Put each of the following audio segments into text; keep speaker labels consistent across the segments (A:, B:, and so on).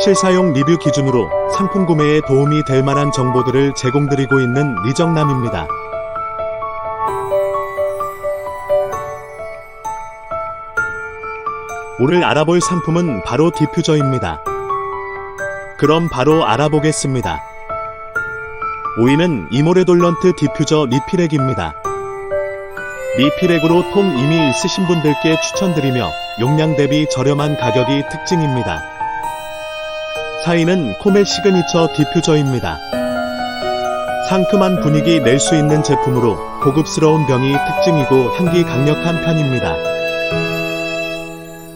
A: 실사용 리뷰 기준으로 상품 구매에 도움이 될 만한 정보들을 제공드리고 있는 리정남입니다. 오늘 알아볼 상품은 바로 디퓨저입니다. 그럼 바로 알아보겠습니다. 5위는 이모레돌런트 디퓨저 리필액입니다. 리필액으로 통 이미 있으신 분들께 추천드리며 용량 대비 저렴한 가격이 특징입니다. 4위는 코메 시그니처 디퓨저입니다. 상큼한 분위기 낼 수 있는 제품으로 고급스러운 병이 특징이고 향기 강력한 편입니다.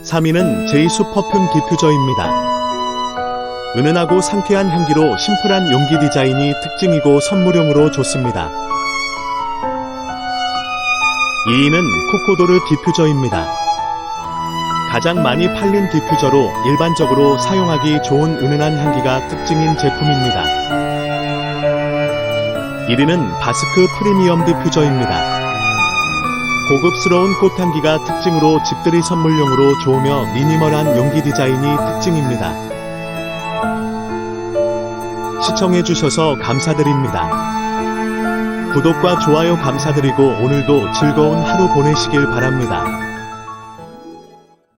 A: 3위는 제이수 퍼퓸 디퓨저입니다. 은은하고 상쾌한 향기로 심플한 용기 디자인이 특징이고 선물용으로 좋습니다. 2위는 코코도르 디퓨저입니다. 가장 많이 팔린 디퓨저로 일반적으로 사용하기 좋은 은은한 향기가 특징인 제품입니다. 1위는 바스크 프리미엄 디퓨저입니다. 고급스러운 꽃향기가 특징으로 집들이 선물용으로 좋으며 미니멀한 용기 디자인이 특징입니다. 시청해주셔서 감사드립니다. 구독과 좋아요 감사드리고 오늘도 즐거운 하루 보내시길 바랍니다.